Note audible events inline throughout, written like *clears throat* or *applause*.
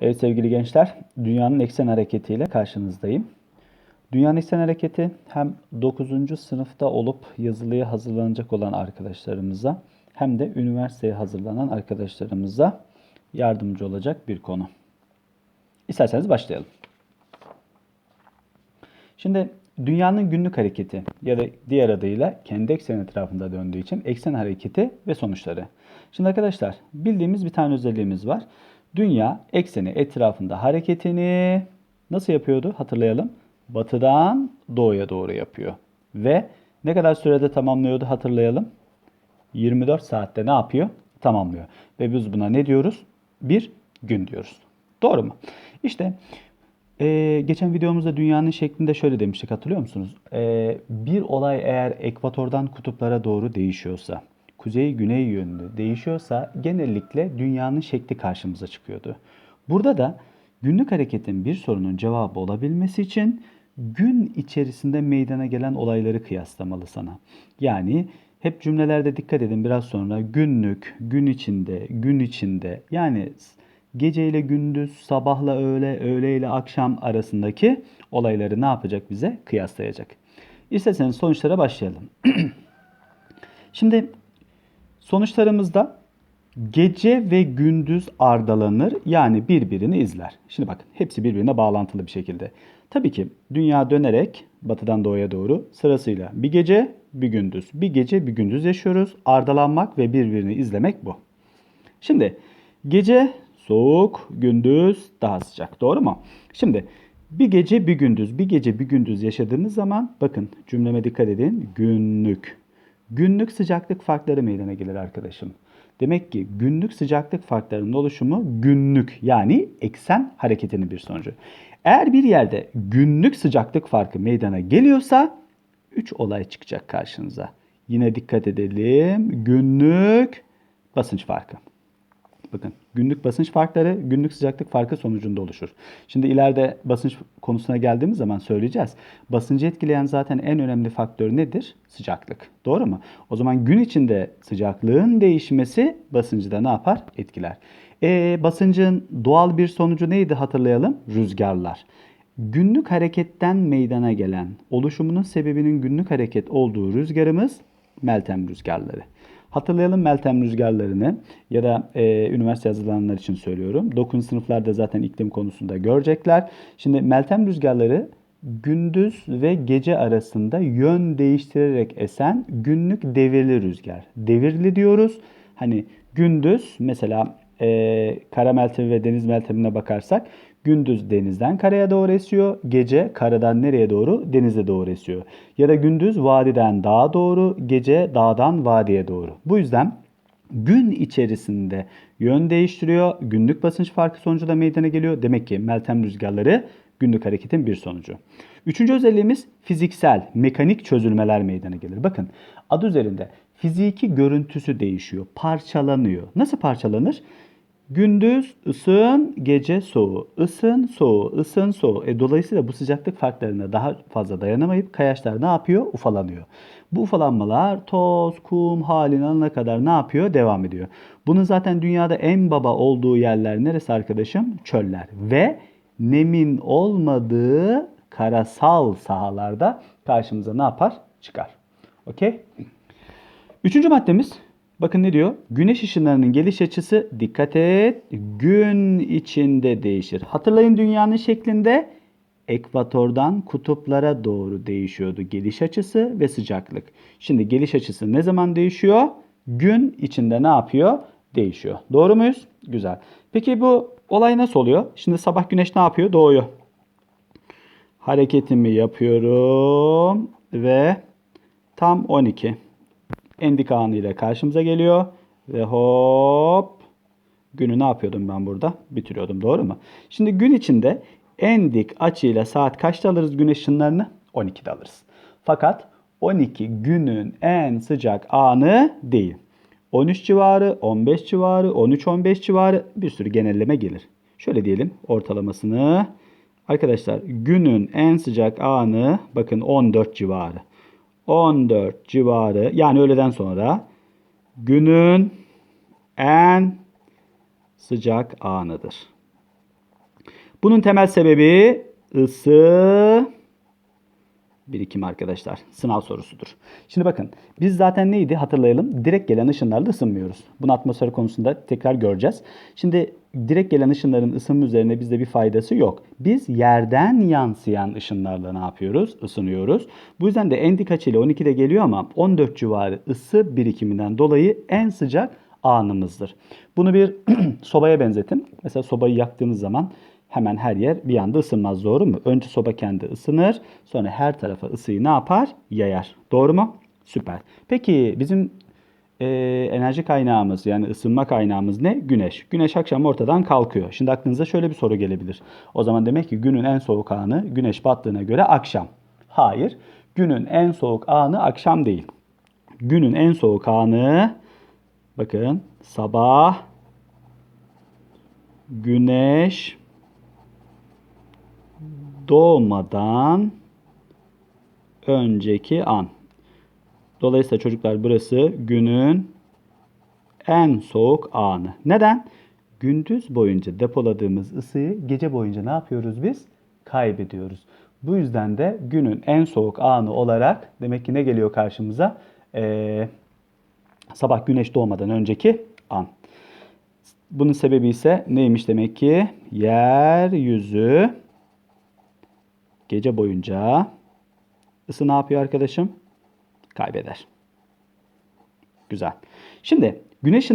Evet sevgili gençler, dünyanın eksen hareketiyle karşınızdayım. Dünyanın eksen hareketi hem 9. sınıfta olup yazılıya hazırlanacak olan arkadaşlarımıza hem de üniversiteye hazırlanan arkadaşlarımıza yardımcı olacak bir konu. İsterseniz başlayalım. Şimdi dünyanın günlük hareketi ya da diğer adıyla kendi ekseni etrafında döndüğü için eksen hareketi ve sonuçları. Şimdi arkadaşlar bildiğimiz bir tane özelliğimiz var. Dünya ekseni etrafında hareketini nasıl yapıyordu hatırlayalım. Batıdan doğuya doğru yapıyor. Ve ne kadar sürede tamamlıyordu hatırlayalım. 24 saatte ne yapıyor? Tamamlıyor. Ve biz buna ne diyoruz? Bir gün diyoruz. Doğru mu? İşte ee, geçen videomuzda dünyanın şeklinde şöyle demiştik hatırlıyor musunuz? Ee, bir olay eğer ekvatordan kutuplara doğru değişiyorsa, kuzey güney yönlü değişiyorsa genellikle dünyanın şekli karşımıza çıkıyordu. Burada da günlük hareketin bir sorunun cevabı olabilmesi için gün içerisinde meydana gelen olayları kıyaslamalı sana. Yani hep cümlelerde dikkat edin biraz sonra günlük, gün içinde, gün içinde yani gece ile gündüz, sabahla öğle, öğle ile akşam arasındaki olayları ne yapacak bize? Kıyaslayacak. İsterseniz sonuçlara başlayalım. *clears throat* Şimdi sonuçlarımızda gece ve gündüz ardalanır yani birbirini izler. Şimdi bakın hepsi birbirine bağlantılı bir şekilde. Tabii ki dünya dönerek batıdan doğuya doğru sırasıyla bir gece bir gündüz, bir gece bir gündüz yaşıyoruz. Ardalanmak ve birbirini izlemek bu. Şimdi gece soğuk, gündüz daha sıcak. Doğru mu? Şimdi bir gece bir gündüz, bir gece bir gündüz yaşadığımız zaman bakın cümleme dikkat edin. Günlük. Günlük sıcaklık farkları meydana gelir arkadaşım. Demek ki günlük sıcaklık farklarının oluşumu günlük yani eksen hareketinin bir sonucu. Eğer bir yerde günlük sıcaklık farkı meydana geliyorsa 3 olay çıkacak karşınıza. Yine dikkat edelim. Günlük basınç farkı. Bakın günlük basınç farkları günlük sıcaklık farkı sonucunda oluşur. Şimdi ileride basınç konusuna geldiğimiz zaman söyleyeceğiz. Basıncı etkileyen zaten en önemli faktör nedir? Sıcaklık. Doğru mu? O zaman gün içinde sıcaklığın değişmesi basıncı da ne yapar? Etkiler. E, basıncın doğal bir sonucu neydi hatırlayalım? Rüzgarlar. Günlük hareketten meydana gelen oluşumunun sebebinin günlük hareket olduğu rüzgarımız Meltem rüzgarları. Hatırlayalım Meltem rüzgarlarını ya da e, üniversite hazırlananlar için söylüyorum. 9. sınıflarda zaten iklim konusunda görecekler. Şimdi Meltem rüzgarları gündüz ve gece arasında yön değiştirerek esen günlük devirli rüzgar. Devirli diyoruz. Hani gündüz mesela e, kara meltemi ve deniz meltemine bakarsak gündüz denizden karaya doğru esiyor, gece karadan nereye doğru? Denize doğru esiyor. Ya da gündüz vadiden dağa doğru, gece dağdan vadiye doğru. Bu yüzden gün içerisinde yön değiştiriyor. Günlük basınç farkı sonucu da meydana geliyor. Demek ki Meltem rüzgarları günlük hareketin bir sonucu. Üçüncü özelliğimiz fiziksel, mekanik çözülmeler meydana gelir. Bakın adı üzerinde fiziki görüntüsü değişiyor, parçalanıyor. Nasıl parçalanır? Gündüz ısın, gece soğu. Isın, soğu, ısın, soğu. E, dolayısıyla bu sıcaklık farklarına daha fazla dayanamayıp kayaçlar ne yapıyor? Ufalanıyor. Bu ufalanmalar toz, kum haline alana kadar ne yapıyor? Devam ediyor. Bunun zaten dünyada en baba olduğu yerler neresi arkadaşım? Çöller. Ve nemin olmadığı karasal sahalarda karşımıza ne yapar? Çıkar. Okey? Üçüncü maddemiz Bakın ne diyor? Güneş ışınlarının geliş açısı dikkat et gün içinde değişir. Hatırlayın dünyanın şeklinde ekvatordan kutuplara doğru değişiyordu geliş açısı ve sıcaklık. Şimdi geliş açısı ne zaman değişiyor? Gün içinde ne yapıyor? Değişiyor. Doğru muyuz? Güzel. Peki bu olay nasıl oluyor? Şimdi sabah güneş ne yapıyor? Doğuyor. Hareketimi yapıyorum ve tam 12 endik anı ile karşımıza geliyor. Ve hop günü ne yapıyordum ben burada? Bitiriyordum doğru mu? Şimdi gün içinde en dik açıyla saat kaçta alırız güneş ışınlarını? 12'de alırız. Fakat 12 günün en sıcak anı değil. 13 civarı, 15 civarı, 13-15 civarı bir sürü genelleme gelir. Şöyle diyelim ortalamasını. Arkadaşlar günün en sıcak anı bakın 14 civarı. 14 civarı yani öğleden sonra günün en sıcak anıdır. Bunun temel sebebi ısı birikim arkadaşlar. Sınav sorusudur. Şimdi bakın biz zaten neydi hatırlayalım. Direkt gelen ışınlarla ısınmıyoruz. Bunu atmosfer konusunda tekrar göreceğiz. Şimdi direkt gelen ışınların ısınma üzerine bizde bir faydası yok. Biz yerden yansıyan ışınlarla ne yapıyoruz? Isınıyoruz. Bu yüzden de en dik açıyla 12'de geliyor ama 14 civarı ısı birikiminden dolayı en sıcak anımızdır. Bunu bir *clears throat* sobaya benzetin. Mesela sobayı yaktığınız zaman hemen her yer bir anda ısınmaz doğru mu? Önce soba kendi ısınır sonra her tarafa ısıyı ne yapar? Yayar. Doğru mu? Süper. Peki bizim e, enerji kaynağımız yani ısınma kaynağımız ne? Güneş. Güneş akşam ortadan kalkıyor. Şimdi aklınıza şöyle bir soru gelebilir. O zaman demek ki günün en soğuk anı güneş battığına göre akşam. Hayır. Günün en soğuk anı akşam değil. Günün en soğuk anı bakın sabah güneş doğmadan önceki an. Dolayısıyla çocuklar burası günün en soğuk anı. Neden? Gündüz boyunca depoladığımız ısıyı gece boyunca ne yapıyoruz biz? Kaybediyoruz. Bu yüzden de günün en soğuk anı olarak demek ki ne geliyor karşımıza? Ee, sabah güneş doğmadan önceki an. Bunun sebebi ise neymiş demek ki? Yeryüzü gece boyunca ısı ne yapıyor arkadaşım? Kaybeder. Güzel. Şimdi güneş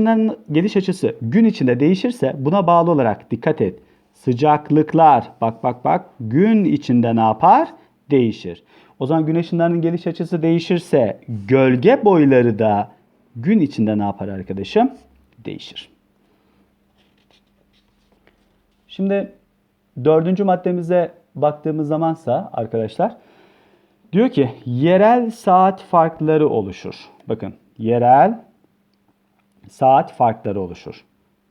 geliş açısı gün içinde değişirse buna bağlı olarak dikkat et. Sıcaklıklar bak bak bak gün içinde ne yapar? Değişir. O zaman güneş geliş açısı değişirse gölge boyları da gün içinde ne yapar arkadaşım? Değişir. Şimdi dördüncü maddemize baktığımız zamansa arkadaşlar diyor ki yerel saat farkları oluşur. Bakın yerel saat farkları oluşur.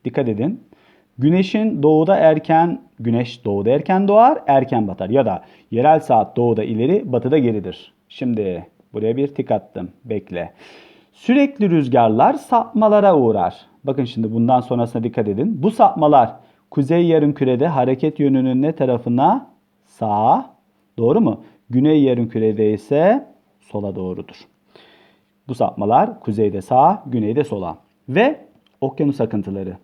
Dikkat edin. Güneşin doğuda erken, güneş doğuda erken doğar, erken batar. Ya da yerel saat doğuda ileri, batıda geridir. Şimdi buraya bir tik attım. Bekle. Sürekli rüzgarlar sapmalara uğrar. Bakın şimdi bundan sonrasına dikkat edin. Bu sapmalar kuzey yarımkürede hareket yönünün ne tarafına? Sağa. Doğru mu? Güney yarımkürede ise sola doğrudur. Bu sapmalar kuzeyde sağa, güneyde sola. Ve okyanus akıntıları.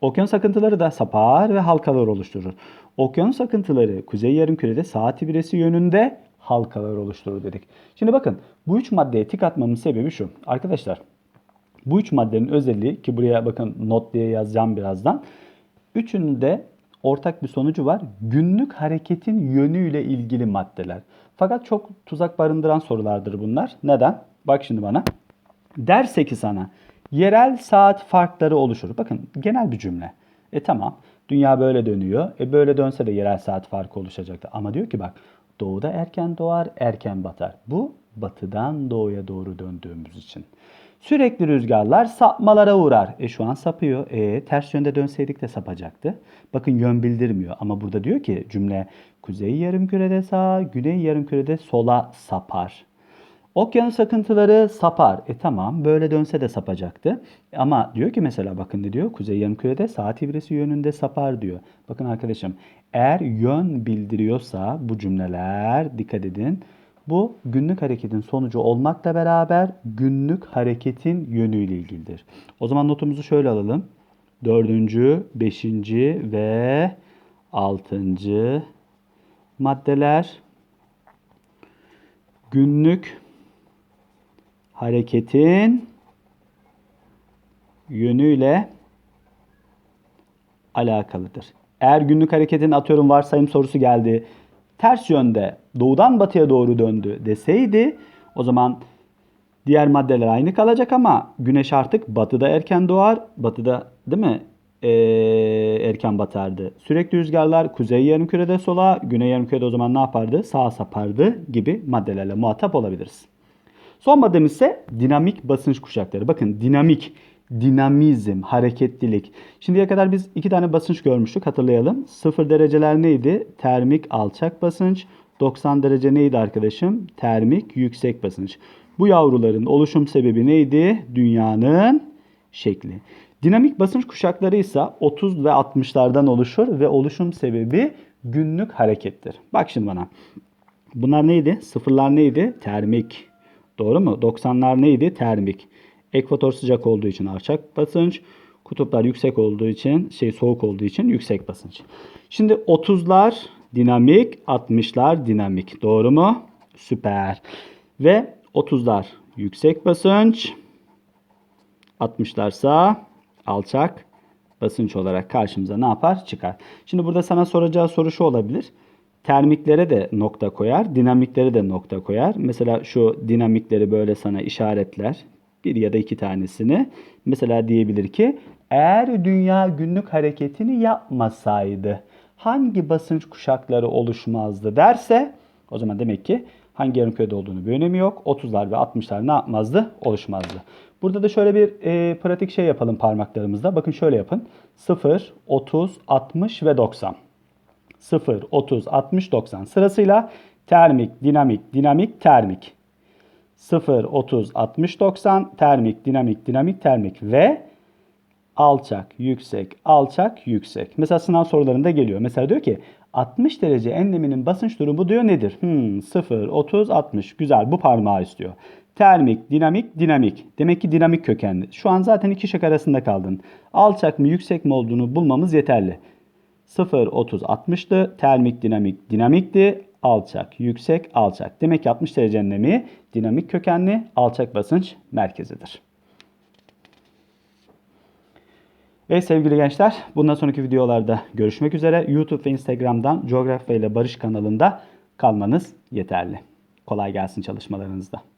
Okyanus akıntıları da sapar ve halkalar oluşturur. Okyanus akıntıları kuzey yarımkürede saat ibresi yönünde halkalar oluşturur dedik. Şimdi bakın bu üç maddeye tik atmamın sebebi şu. Arkadaşlar bu üç maddenin özelliği ki buraya bakın not diye yazacağım birazdan. Üçünün de ortak bir sonucu var. Günlük hareketin yönüyle ilgili maddeler. Fakat çok tuzak barındıran sorulardır bunlar. Neden? Bak şimdi bana. Derse ki sana yerel saat farkları oluşur. Bakın genel bir cümle. E tamam dünya böyle dönüyor. E böyle dönse de yerel saat farkı oluşacaktı. Ama diyor ki bak doğuda erken doğar erken batar. Bu batıdan doğuya doğru döndüğümüz için. Sürekli rüzgarlar sapmalara uğrar. E şu an sapıyor. E ters yönde dönseydik de sapacaktı. Bakın yön bildirmiyor ama burada diyor ki cümle kuzey yarımkürede sağa, güney yarımkürede sola sapar. Okyanus akıntıları sapar. E tamam böyle dönse de sapacaktı. Ama diyor ki mesela bakın ne diyor? Kuzey yarımkürede saat ibresi yönünde sapar diyor. Bakın arkadaşım eğer yön bildiriyorsa bu cümleler dikkat edin. Bu günlük hareketin sonucu olmakla beraber günlük hareketin yönüyle ilgilidir. O zaman notumuzu şöyle alalım. Dördüncü, beşinci ve altıncı maddeler günlük hareketin yönüyle alakalıdır. Eğer günlük hareketin atıyorum varsayım sorusu geldi. Ters yönde doğudan batıya doğru döndü deseydi o zaman diğer maddeler aynı kalacak ama güneş artık batıda erken doğar. Batıda değil mi? Ee, erken batardı. Sürekli rüzgarlar kuzey yarımkürede sola, güney yarımkürede o zaman ne yapardı? Sağa sapardı gibi maddelerle muhatap olabiliriz. Son maddemiz ise dinamik basınç kuşakları. Bakın dinamik, dinamizm, hareketlilik. Şimdiye kadar biz iki tane basınç görmüştük hatırlayalım. Sıfır dereceler neydi? Termik alçak basınç. 90 derece neydi arkadaşım? Termik yüksek basınç. Bu yavruların oluşum sebebi neydi? Dünyanın şekli. Dinamik basınç kuşakları ise 30 ve 60'lardan oluşur ve oluşum sebebi günlük harekettir. Bak şimdi bana. Bunlar neydi? Sıfırlar neydi? Termik. Doğru mu? 90'lar neydi? Termik. Ekvator sıcak olduğu için alçak basınç. Kutuplar yüksek olduğu için, şey soğuk olduğu için yüksek basınç. Şimdi 30'lar dinamik, 60'lar dinamik. Doğru mu? Süper. Ve 30'lar yüksek basınç, 60'larsa alçak basınç olarak karşımıza ne yapar? Çıkar. Şimdi burada sana soracağı soru şu olabilir. Termiklere de nokta koyar, dinamiklere de nokta koyar. Mesela şu dinamikleri böyle sana işaretler. Bir ya da iki tanesini. Mesela diyebilir ki eğer dünya günlük hareketini yapmasaydı hangi basınç kuşakları oluşmazdı derse o zaman demek ki hangi yarımkürede olduğunu bir önemi yok. 30'lar ve 60'lar ne yapmazdı? Oluşmazdı. Burada da şöyle bir e, pratik şey yapalım parmaklarımızda. Bakın şöyle yapın. 0, 30, 60 ve 90. 0, 30, 60, 90 sırasıyla termik, dinamik, dinamik, termik. 0, 30, 60, 90 termik, dinamik, dinamik, termik ve alçak, yüksek, alçak, yüksek. Mesela sınav sorularında geliyor. Mesela diyor ki 60 derece enleminin basınç durumu diyor nedir? Hmm, 0, 30, 60. Güzel bu parmağı istiyor. Termik, dinamik, dinamik. Demek ki dinamik kökenli. Şu an zaten iki şık arasında kaldın. Alçak mı yüksek mi olduğunu bulmamız yeterli. 0, 30, 60'tı. Termik, dinamik, dinamikti. Alçak, yüksek, alçak. Demek ki 60 derece enlemi dinamik kökenli alçak basınç merkezidir. Evet sevgili gençler, bundan sonraki videolarda görüşmek üzere. YouTube ve Instagram'dan Coğrafya ile Barış kanalında kalmanız yeterli. Kolay gelsin çalışmalarınızda.